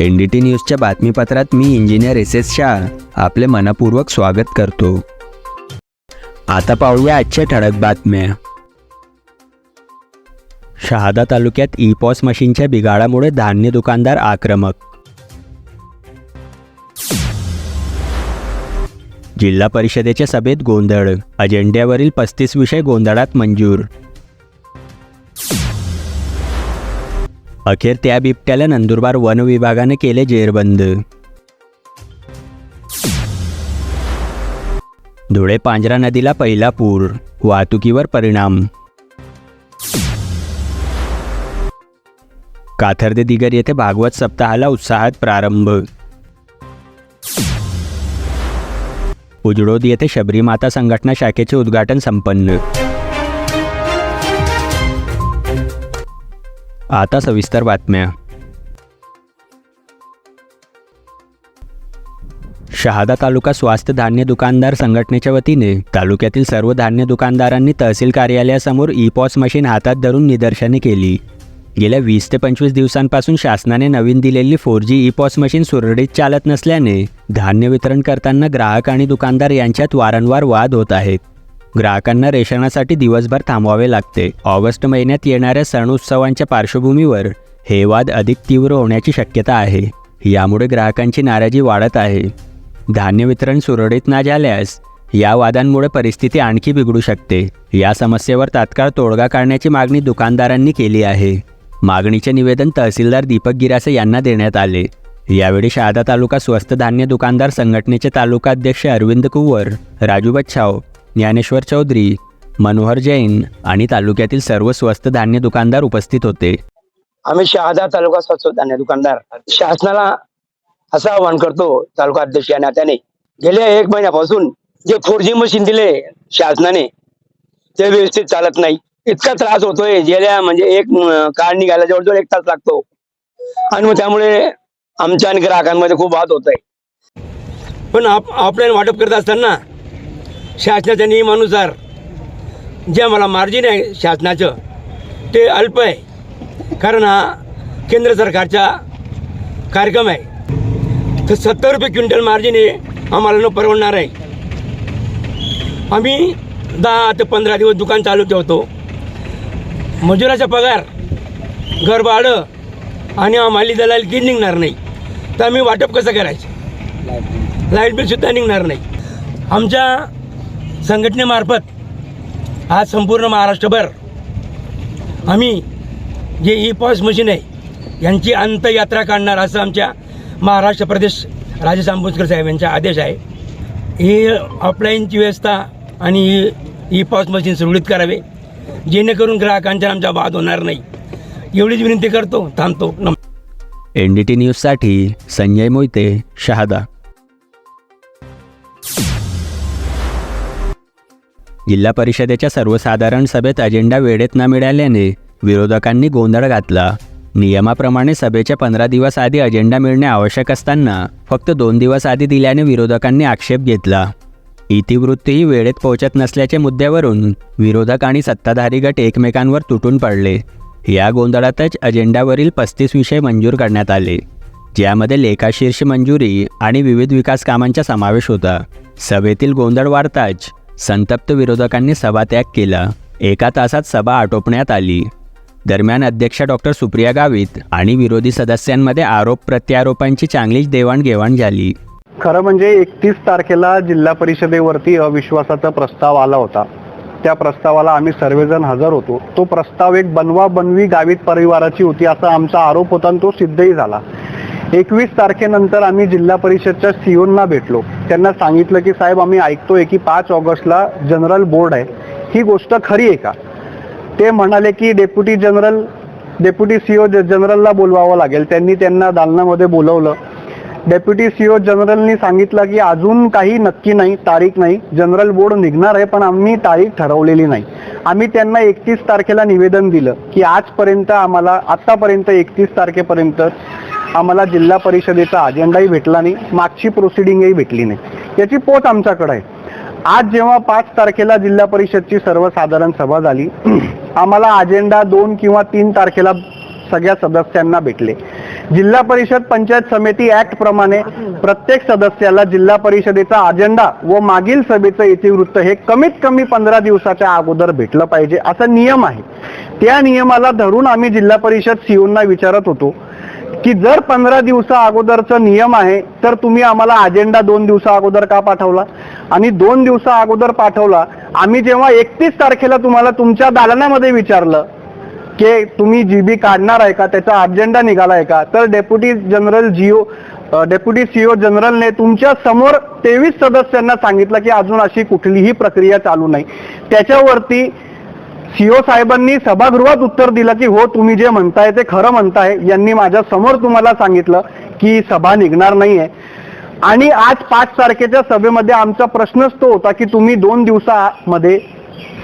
N D T न्यूजच्या बातमीपत्रात मी इंजिनियर एस एस शाह. आपले मनपूर्वक स्वागत करतो. आता पाहूया आजच्या ठळक बातम्या. शहादा तालुक्यात ई पॉस मशीनच्या बिघाडामुळे धान्य दुकानदार आक्रमक. जिल्हा परिषदेच्या सभेत गोंधळ अजेंड्यावरील पस्तीस विषय गोंधळात मंजूर अखेर त्या बिबट्याला नंदुरबार वन विभागाने केले जेरबंद. धुळे पांजरा नदीला पहिला पूर वाहतुकीवर परिणाम. काथर्दे दिगर येथे भागवत सप्ताहाला उत्साहात प्रारंभ. उजडोद येथे शबरी माता संघटना शाखेचे उद्घाटन संपन्न. आता सविस्तर बातम्या. शहादा तालुका स्वास्थ्य धान्य दुकानदार संघटनेच्या वतीने तालुक्यातील सर्व धान्य दुकानदारांनी तहसील कार्यालयासमोर ई पॉस मशीन हातात धरून निदर्शने केली. गेल्या वीस ते पंचवीस दिवसांपासून शासनाने नवीन दिलेली four G E POS machine सुरळीत चालत नसल्याने धान्य वितरण करताना ग्राहक आणि दुकानदार यांच्यात वारंवार वाद होत आहेत. ग्राहकांना रेशनासाठी दिवसभर थांबवावे लागते. ऑगस्ट महिन्यात येणाऱ्या सण उत्सवांच्या पार्श्वभूमीवर हे वाद अधिक तीव्र होण्याची शक्यता आहे. यामुळे ग्राहकांची नाराजी वाढत आहे. धान्य वितरण सुरळीत ना झाल्यास या वादांमुळे परिस्थिती आणखी बिघडू शकते. या समस्येवर तात्काळ तोडगा काढण्याची मागणी दुकानदारांनी केली आहे. मागणीचे निवेदन तहसीलदार दीपक गिरासे यांना देण्यात आले. यावेळी शहादा तालुका स्वस्त धान्य दुकानदार संघटनेचे तालुका अध्यक्ष अरविंद कुंवर राजू बच्छाव ज्ञानेश्वर चौधरी मनोहर जैन आणि तालुक्यातील सर्व स्वस्त धान्य दुकानदार उपस्थित होते. आम्ही शहादा तालुका स्वस्त धान्य दुकानदार. शासनाला असं आवाहन करतो तालुका अध्यक्ष या नात्याने. गेल्या एक महिन्यापासून जे फोर जी मशीन दिले शासनाने ते व्यवस्थित चालत नाही. इतका त्रास होतोय गेल्या म्हणजे एक कार निघायला जवळजवळ एक तास लागतो. आणि मग त्यामुळे आमच्या आणि ग्राहकांमध्ये खूप वाद होत आहे पण ऑफलाईन वाटप करत असताना शासनाच्या नियमानुसार जे आम्हाला मार्जिन आहे शासनाचं ते अल्प आहे. कारण हा केंद्र सरकारचा कार्यक्रम आहे. तर सत्तर रुपये क्विंटल मार्जिन हे आम्हाला न परवडणार आहे. आम्ही दहा ते पंधरा दिवस दुकान चालू ठेवतो. मजुराचा पगार घर भाडं आणि आम्हाला दलाल की निघणार नाही. तर आम्ही वाटप कसं करायचं? लाइट बिलसुद्धा निघणार नाही. आमच्या संघटनेमार्फत आज संपूर्ण महाराष्ट्रभर आम्ही जे ई पॉस मशीन आहे यांची अंतयात्रा काढणार असं आमच्या महाराष्ट्र प्रदेश राजेश आंबोजकर साहेब यांचा आदेश आहे. ही ऑफलाईनची व्यवस्था आणि ही ई पॉस मशीन सुरळीत करावे. जेणेकरून ग्राहकांच्या आमचा वाद होणार नाही. एवढीच विनंती करतो थांबतो. नम एन डी टी न्यूजसाठी संजय मोहिते शहादा. जिल्हा परिषदेच्या सर्वसाधारण सभेत अजेंडा वेळेत न मिळाल्याने विरोधकांनी गोंधळ घातला. नियमाप्रमाणे सभेच्या पंधरा दिवस आधी अजेंडा मिळणे आवश्यक असताना फक्त दोन दिवस आधी दिल्याने विरोधकांनी आक्षेप घेतला. इतिवृत्तीही वेळेत पोहोचत नसल्याच्या मुद्द्यावरून विरोधक आणि सत्ताधारी गट एकमेकांवर तुटून पडले. या गोंधळातच अजेंडावरील पस्तीस विषय मंजूर करण्यात आले. ज्यामध्ये लेखाशीर्ष मंजुरी आणि विविध विकास कामांचा समावेश होता. सभेतील गोंधळ वाढताच संतप्त विरोधकांनी सभात्याग केला. एका तासात सभा आटोपण्यात आली. दरम्यान अध्यक्ष डॉक्टर सुप्रिया गावित आणि विरोधी सदस्यांमध्ये आरोप प्रत्यारोपांची चांगलीच देवाणघेवाण झाली. खरं म्हणजे एकतीस तारखेला जिल्हा परिषदेवरती अविश्वासाचा प्रस्ताव आला होता. त्या प्रस्तावाला आम्ही सर्वजण हजर होतो. तो प्रस्ताव एक बनवा बनवी गावित परिवाराची होती असा आमचा आरोप होता आणि तो सिद्धही झाला. एकवीस तारखेनंतर आम्ही जिल्हा परिषदच्या सीओंना भेटलो. त्यांना सांगितलं की साहेब आम्ही ऐकतोय की पाच ऑगस्टला जनरल बोर्ड आहे. ही गोष्ट खरी आहे का? ते म्हणाले की डेप्युटी जनरल डेप्युटी सीओ जनरलला बोलवावं लागेल. त्यांनी त्यांना दालनामध्ये बोलवलं. डेप्युटी सीओ जनरलनी सांगितलं की अजून काही नक्की नाही तारीख नाही. जनरल बोर्ड निघणार आहे पण आम्ही तारीख ठरवलेली नाही. आम्ही त्यांना एकतीस तारखेला निवेदन दिलं की आजपर्यंत आम्हाला आत्तापर्यंत एकतीस तारखेपर्यंत आम्हाला जिल्हा परिषदेचा अजेंडाही भेटला नाही मागची प्रोसिडिंगही भेटली नाही. याची पोच आमच्याकडे आहे. आज जेव्हा पाच तारखेला जिल्हा परिषदची सर्वसाधारण सभा झाली आम्हाला अजेंडा दोन किंवा तीन तारखेला सगळ्या सदस्यांना भेटले. जिल्हा परिषद पंचायत समिती ऍक्ट प्रमाणे प्रत्येक सदस्याला जिल्हा परिषदेचा अजेंडा व मागील सभेचं इतिवृत्त हे कमीत कमी पंधरा दिवसाच्या अगोदर भेटलं पाहिजे असा नियम आहे. त्या नियमाला धरून आम्ही जिल्हा परिषद सीओंना विचारत होतो की जर पंधरा दिवसा अगोदरचा नियम आहे तर तुम्ही आम्हाला अजेंडा दोन दिवसा अगोदर का पाठवला? आणि दोन दिवसा अगोदर पाठवला आम्ही जेव्हा एकतीस तारखेला तुम्हाला तुमच्या दालनामध्ये विचारलं की तुम्ही जी बी काढणार आहे का त्याचा अजेंडा निघाला आहे का तर डेप्युटी जनरल जिओ डेप्युटी सीओ जनरलने तुमच्यासमोर तेवीस सदस्यांना सांगितलं की अजून अशी कुठलीही प्रक्रिया चालू नाही. त्याच्यावरती सीओ साहेबांनी सभागृहात उत्तर दिलं की हो तुम्ही जे म्हणताय ते खरं म्हणताय. यांनी माझ्यासमोर तुम्हाला सांगितलं की सभा निघणार नाहीये. आणि आज पाच तारखेच्या सभेमध्ये आमचा प्रश्नच तो होता की तुम्ही दोन दिवसामध्ये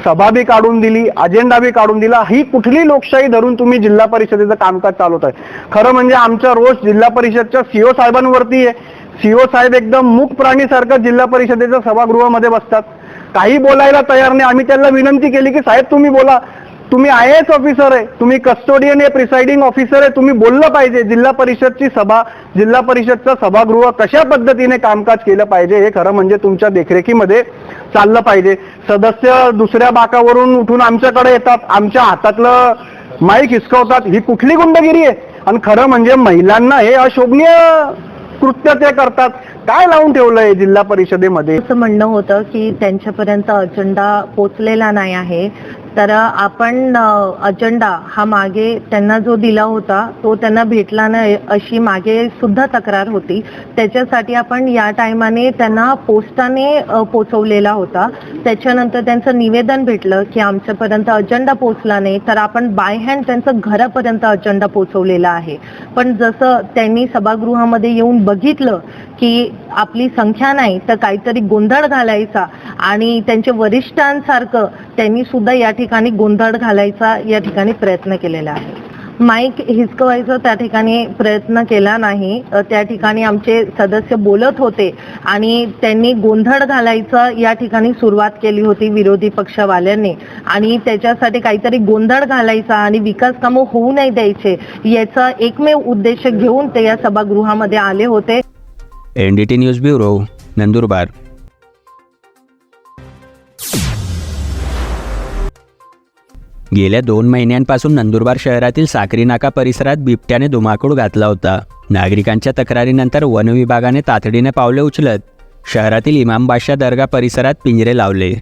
सभा बी काढून दिली अजेंडा बी काढून दिला. ही कुठली लोकशाही धरून तुम्ही जिल्हा परिषदेचं कामकाज चालवत आहे खरं म्हणजे आमचा रोष जिल्हा परिषदच्या सीओ साहेबांवरती आहे. सीओ साहेब एकदम मूक प्राणीसारखं जिल्हा परिषदेच्या सभागृहामध्ये बसतात. काही बोलायला तयार नाही. आम्ही त्यांना विनंती केली की साहेब तुम्ही बोला. तुम्ही आय एस ऑफिसर आहे. तुम्ही कस्टोडियन आहे प्रिसाइडिंग ऑफिसर आहे. तुम्ही बोललं पाहिजे. जिल्हा परिषदची सभा जिल्हा परिषदचं सभागृह कशा पद्धतीने कामकाज केलं पाहिजे हे खरं म्हणजे तुमच्या देखरेखीमध्ये चाललं पाहिजे. सदस्य दुसऱ्या बाकावरून उठून आमच्याकडे येतात. आमच्या हातातलं माईक हिसकवतात. ही कुठली गुंडगिरी आहे? आणि खरं म्हणजे महिलांना हे अशोभनीय कृत्य ते करतात. काय लावून ठेवलंय जिल्हा परिषदेमध्ये? असं म्हणणं होतं की त्यांच्यापर्यंत अजेंडा पोचलेला नाही आहे. तर आपण अजेंडा हा मागे त्यांना जो दिला होता तो त्यांना भेटला नाही अशी मागे सुद्धा तक्रार होती. त्याच्यासाठी आपण या टायमाने त्यांना पोस्टाने पोचवलेला होता. त्याच्यानंतर त्यांचं निवेदन भेटलं की आमच्यापर्यंत अजेंडा पोचला नाही तर आपण बाय हँड त्यांचं घरापर्यंत अजेंडा पोचवलेला आहे. पण जसं त्यांनी सभागृहामध्ये येऊन बघितलं की आपली संख्या नाही तर काहीतरी गोंधळ घालायचा आणि त्यांच्या वरिष्ठांसारखं त्यांनी सुद्धा या ठिकाणी गोंधळ घालायचा या ठिकाणी प्रयत्न केलेला आहे. माईक हिसकवायचं त्या ठिकाणी प्रयत्न केला नाही. त्या ठिकाणी आमचे सदस्य बोलत होते आणि त्यांनी गोंधळ घालायचं या ठिकाणी सुरुवात केली होती विरोधी पक्षवाल्यांनी. आणि त्याच्यासाठी काहीतरी गोंधळ घालायचा आणि विकास कामं होऊ नाही द्यायचे याचा एकमेव उद्देश घेऊन ते या सभागृहामध्ये आले होते. NDT news bureau Nandurbar. गेल्या दोन महिन्यांपासून नंदुरबार शहरातील साक्री नाका परिसरात बिबट्याने धुमाकूळ घातला होता. नागरिकांच्या तक्रारीनंतर वन विभागाने तातडीने पावले उचलत शहरातील इमाम बादशाह दर्गा परिसरात पिंजरे लावले.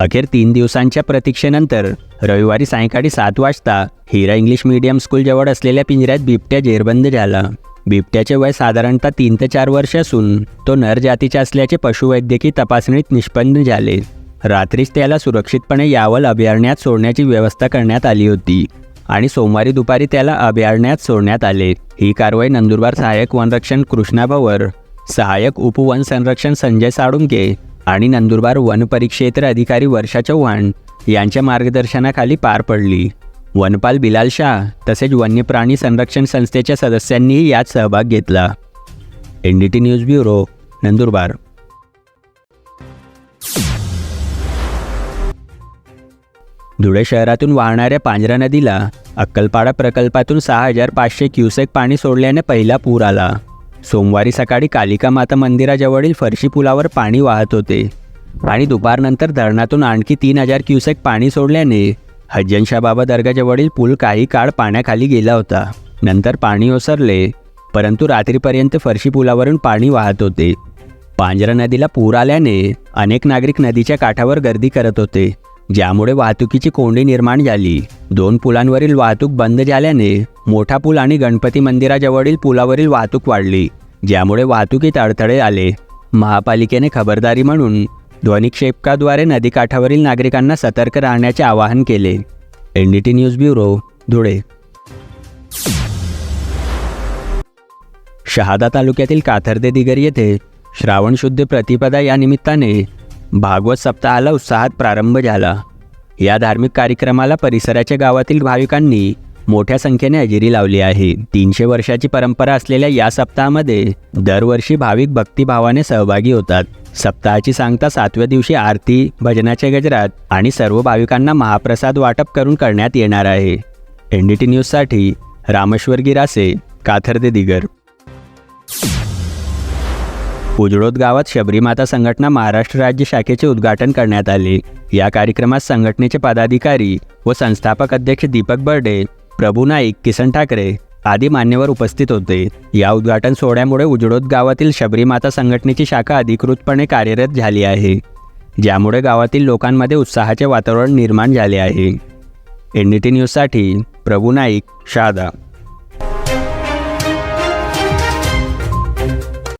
अखेर तीन दिवसांच्या प्रतीक्षेनंतर रविवारी सायंकाळी सात वाजता हिरा इंग्लिश मीडियम स्कूलजवळ असलेल्या पिंजऱ्यात बिबट्या जेरबंद झाला. बिबट्याचे वय साधारणतः तीन ते चार वर्ष असून तो नर जातीचा असल्याचे पशुवैद्यकीय तपासणीत निष्पन्न झाले. रात्रीच त्याला सुरक्षितपणे यावल अभयारण्यात सोडण्याची व्यवस्था करण्यात आली होती. आणि सोमवारी दुपारी त्याला अभयारण्यात सोडण्यात आले. ही कारवाई नंदुरबार सहाय्यक वनरक्षण कृष्णा भवर सहाय्यक उपवन संरक्षण संजय साळुंके आणि नंदुरबार वन परिक्षेत्र अधिकारी वर्षा चव्हाण यांच्या मार्गदर्शनाखाली पार पडली. वनपाल बिलाल शाह तसेच वन्य प्राणी संरक्षण संस्थेच्या सदस्यांनीही यात सहभाग घेतला. N D T news bureau Nandurbar. Dhule शहरातून वाहणाऱ्या पांजरा नदीला अक्कलपाडा प्रकल्पातून सहा हजार पाचशे क्युसेक पाणी सोडल्याने पहिला पूर आला. सोमवारी सकाळी कालिका माता मंदिराजवळील फरशी पुलावर पाणी वाहत होते. आणि दुपारनंतर धरणातून आणखी तीन हजार क्युसेक पाणी सोडल्याने हज्जनशा बाबा दर्गाजवळील पूल काही काळ पाण्याखाली गेला होता. नंतर पाणी ओसरले परंतु रात्रीपर्यंत फरशी पुलावरून पाणी वाहत होते. पांजरा नदीला पूर आल्याने अनेक नागरिक नदीच्या काठावर गर्दी करत होते. ज्यामुळे वाहतुकीची कोंडी निर्माण झाली. दोन पुलांवरील वाहतूक बंद झाल्याने मोठा पूल आणि गणपती मंदिराजवळील पुलावरील वाहतूक वाढली ज्यामुळे वाहतुकीत अडथळे आले. महापालिकेने खबरदारी म्हणून ध्वनिक्षेपकाद्वारे नदीकाठावरील नागरिकांना सतर्क राहण्याचे आवाहन केले. N D T news bureau Dhule. Shahada तालुक्यातील काथर्दे दिगर येथे श्रावण शुद्ध प्रतिपदा या निमित्ताने भागवत सप्ताहाला उत्साहात प्रारंभ झाला. या धार्मिक कार्यक्रमाला परिसराच्या गावातील भाविकांनी मोठ्या संख्येने हजेरी लावली आहे. तीनशे वर्षाची परंपरा असलेल्या या सप्ताहामध्ये दरवर्षी भाविक भक्तिभावाने सहभागी होतात. सप्ताहाची सांगता सातव्या दिवशी आरती भजनाच्या गजरात आणि सर्व भाविकांना महाप्रसाद वाटप करून करण्यात येणार आहे. एन डी टी न्यूजसाठी रामेश्वर गिरासे काथर्दे दिगर. उजळोद गावात शबरीमाता संघटना महाराष्ट्र राज्य शाखेचे उद्घाटन करण्यात आले. या कार्यक्रमात संघटनेचे पदाधिकारी व संस्थापक अध्यक्ष दीपक बर्डे प्रभू नाईक किसन ठाकरे आदी मान्यवर उपस्थित होते. या उद्घाटन सोहळ्यामुळे उजळोद गावातील शबरीमाता संघटनेची शाखा अधिकृतपणे कार्यरत झाली आहे ज्यामुळे गावातील लोकांमध्ये उत्साहाचे वातावरण निर्माण झाले आहे. एन डी टी न्यूजसाठी प्रभू नाईक शहादा